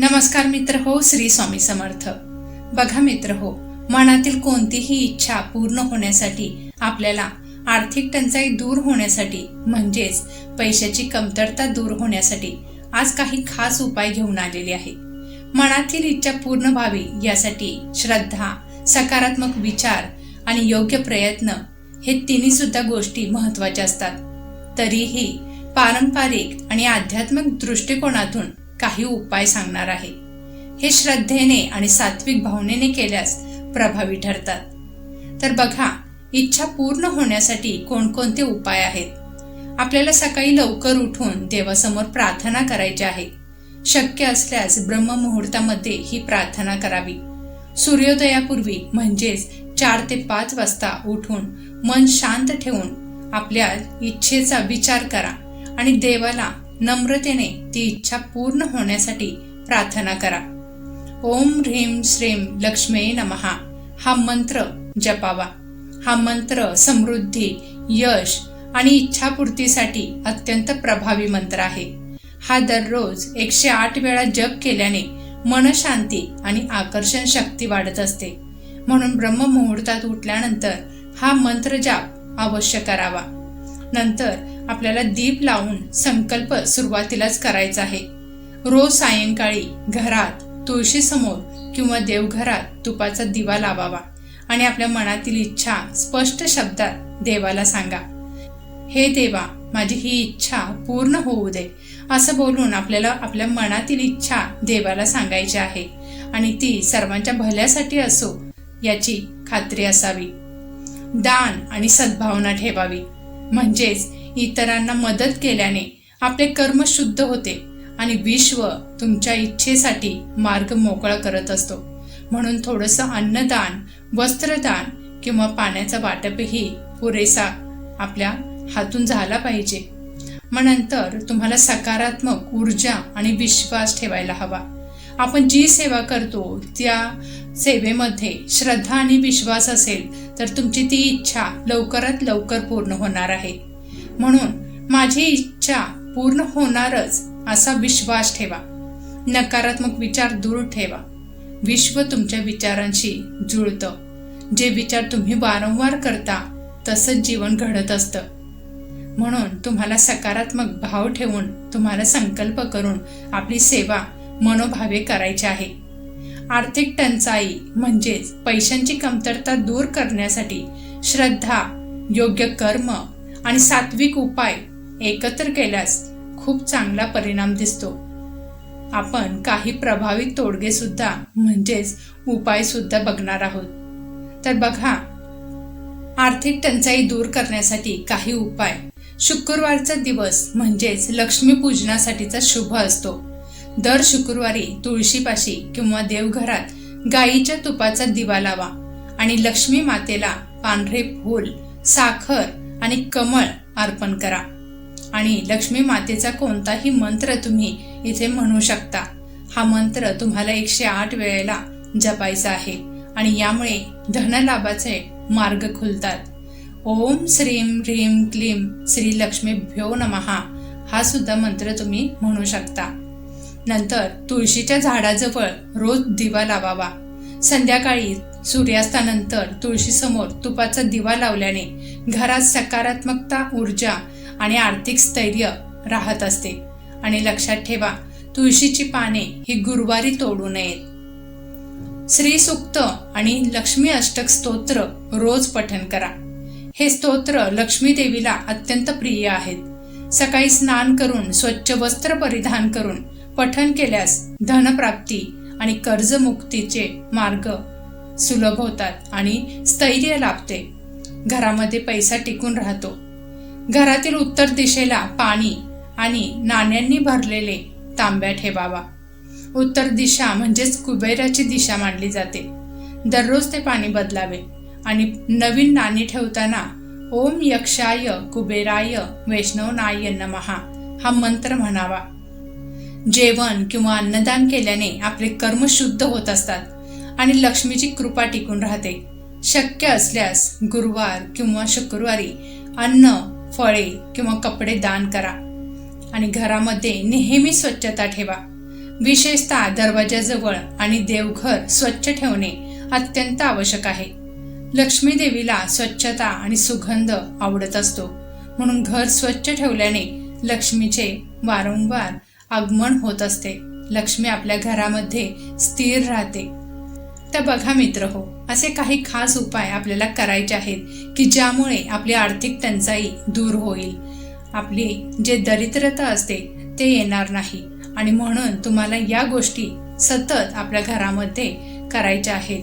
नमस्कार मित्र हो श्री स्वामी समर्थ. बघा मित्र हो मनातील कोणतीही इच्छा पूर्ण होण्यासाठी आपल्याला आर्थिक टंचाई दूर होण्यासाठी म्हणजेच पैशाची कमतरता दूर होण्यासाठी आज काही खास उपाय घेऊन आलेले आहे. मनातील इच्छा पूर्ण व्हावी यासाठी श्रद्धा सकारात्मक विचार आणि योग्य प्रयत्न हे तिन्ही सुद्धा गोष्टी महत्त्वाच्या असतात. तरीही पारंपरिक आणि आध्यात्मिक दृष्टिकोनातून काही उपाय सांगणार आहे. हे श्रद्धेने आणि सात्विक भावनेने केल्यास प्रभावी ठरतात. तर बघा इच्छा पूर्ण होण्यासाठी कोणकोणते उपाय आहेत? आपल्याला सकाळी लवकर उठून देवासमोर प्रार्थना करायची आहे. शक्य असल्यास ब्रह्ममुहूर्तामध्ये ही प्रार्थना करावी. सूर्योदयापूर्वी म्हणजेच चार ते पाच वाजता उठून मन शांत ठेवून आपल्या इच्छेचा विचार करा आणि देवाला नम्रतेने ती इच्छा पूर्ण होण्यासाठी प्रार्थना करा. ओम ह्रीम श्रीम लक्ष्मे नमहा हा मंत्र जपावा. हा मंत्र समृद्धी यश आणि इच्छापूर्तीसाठी अत्यंत प्रभावी मंत्र आहे. हा दररोज एकशे आठ वेळा जप केल्याने मनशांती आणि आकर्षण शक्ती वाढत असते. म्हणून ब्रह्ममुहूर्तात उठल्यानंतर हा मंत्र जाप अवश्य करावा. नंतर आपल्याला दीप लावून संकल्प सुरुवातीलाच करायचा आहे. रोज सायंकाळी घरात तुळशीसमोर किंवा देवघरात तुपाचा दिवा लावावा आणि आपल्या मनातील इच्छा स्पष्ट शब्दात देवाला सांगा. हे देवा माझी ही इच्छा पूर्ण होऊ दे असं बोलून आपल्याला आपल्या मनातील इच्छा देवाला सांगायची आहे आणि ती सर्वांच्या भल्यासाठी असो याची खात्री असावी. दान आणि सद्भावना ठेवावी. म्हणजेच इतरांना मदत केल्याने आपले कर्म शुद्ध होते आणि विश्व तुमच्या इच्छेसाठी मार्ग मोकळा करत असतो. म्हणून थोडंसं अन्नदान वस्त्रदान किंवा पाण्याचा वाटपही पुरेसा आपल्या हातून झाला पाहिजे. मग नंतर तुम्हाला सकारात्मक ऊर्जा आणि विश्वास ठेवायला हवा. आपण जी सेवा करतो त्या सेवेमध्ये श्रद्धा आणि विश्वास असेल तर तुमची ती इच्छा लवकरात लवकर पूर्ण होणार आहे. म्हणून माझी इच्छा पूर्ण होणारच असा विश्वास ठेवा. नकारात्मक विचार दूर ठेवा. विश्व तुमच्या विचारांशी जुळतं. जे विचार तुम्ही वारंवार करता तसंच जीवन घडत असतं. म्हणून तुम्हाला सकारात्मक भाव ठेवून तुम्हाला संकल्प करून आपली सेवा मनोभावे करायचे आहे. आर्थिक टंचाई म्हणजेच पैशांची कमतरता दूर करण्यासाठी श्रद्धा योग्य कर्म आणि सात्विक उपाय एकत्र केल्यास खूप चांगला परिणाम दिसतो. आपण काही प्रभावित तोडगे सुद्धा म्हणजेच उपाय सुद्धा बघणार आहोत. तर बघा आर्थिक टंचाई दूर करण्यासाठी काही उपाय. शुक्रवारचा दिवस म्हणजेच लक्ष्मीपूजनासाठीचा शुभ असतो. दर शुक्रवारी तुळशीपाशी किंवा देवघरात गाईच्या तुपाचा दिवा लावा आणि लक्ष्मी मातेला पांढरे फूल साखर आणि कमळ अर्पण करा. आणि लक्ष्मी मातेचा कोणताही मंत्र तुम्ही इथे म्हणू शकता. हा मंत्र तुम्हाला एकशे आठ वेळेला जपायचा आहे आणि यामुळे धनलाभाचे मार्ग खुलतात. ओम श्रीम ह्रीम क्लीम श्री लक्ष्मी भ्यो नमहा हा सुद्धा मंत्र तुम्ही म्हणू शकता. नंतर तुळशीच्या झाडाजवळ रोज दिवा लावावा. संध्याकाळी सूर्यास्तानंतर तुळशीसमोर तुपाचा दिवा लावल्याने घरात सकारात्मकता ऊर्जा आणि आर्थिक स्थैर्य राहत असते. आणि लक्षात ठेवा तुळशीची पाने ही गुरुवारी तोडू नयेत. श्री सुक्त आणि लक्ष्मी अष्टक स्तोत्र रोज पठन करा. हे स्तोत्र लक्ष्मी देवीला अत्यंत प्रिय आहेत. सकाळी स्नान करून स्वच्छ वस्त्र परिधान करून पठन केल्यास धनप्राप्ती आणि कर्जमुक्तीचे मार्ग सुलभ होतात आणि स्थैर्य लाभते. घरामध्ये पैसा टिकून राहतो. घरातील उत्तर दिशेला पाणी आणि नाण्यांनी भरलेले तांब्या ठेवावा. उत्तर दिशा म्हणजेच कुबेराची दिशा मानली जाते. दररोज ते पाणी बदलावे आणि नवीन नाणी ठेवताना ओम यक्षाय कुबेराय वैष्णवनाय नमहा हा मंत्र म्हणावा. जेवण किंवा अन्नदान केल्याने आपले कर्म शुद्ध होत असतात आणि लक्ष्मीची कृपा टिकून राहते. शक्य असल्यास गुरुवार किंवा शुक्रवारी अन्न फळे किंवा कपडे दान करा. आणि घरामध्ये नेहमी स्वच्छता ठेवा. विशेषतः दरवाजाजवळ आणि देवघर स्वच्छ ठेवणे अत्यंत आवश्यक आहे. लक्ष्मी देवीला स्वच्छता आणि सुगंध आवडत असतो. म्हणून घर स्वच्छ ठेवल्याने लक्ष्मीचे वारंवार आगमन होत असते. लक्ष्मी आपल्या घरामध्ये स्थिर राहते. तर बघा मित्र हो असे काही खास उपाय आपल्याला करायचे आहेत की ज्यामुळे आपली आर्थिक टंचाई दूर होईल. आपली जे दरिद्रता असते ते येणार नाही. आणि म्हणून तुम्हाला या गोष्टी सतत आपल्या घरामध्ये करायच्या आहेत.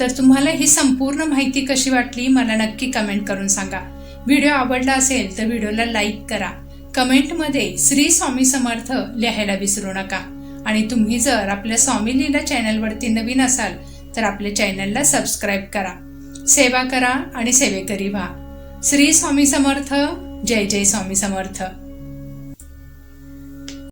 तर तुम्हाला ही संपूर्ण माहिती कशी वाटली मला नक्की कमेंट करून सांगा. व्हिडिओ आवडला असेल तर व्हिडिओला लाईक करा. कमेंटमध्ये श्री स्वामी समर्थ लिहायला विसरू नका. आणि तुम्ही जर आपल्या स्वामी लीला चॅनलवरती नवीन असाल तर आपल्या चॅनलला सबस्क्राईब करा. सेवा करा आणि सेवेकरी व्हा. श्री स्वामी समर्थ जय जय स्वामी समर्थ.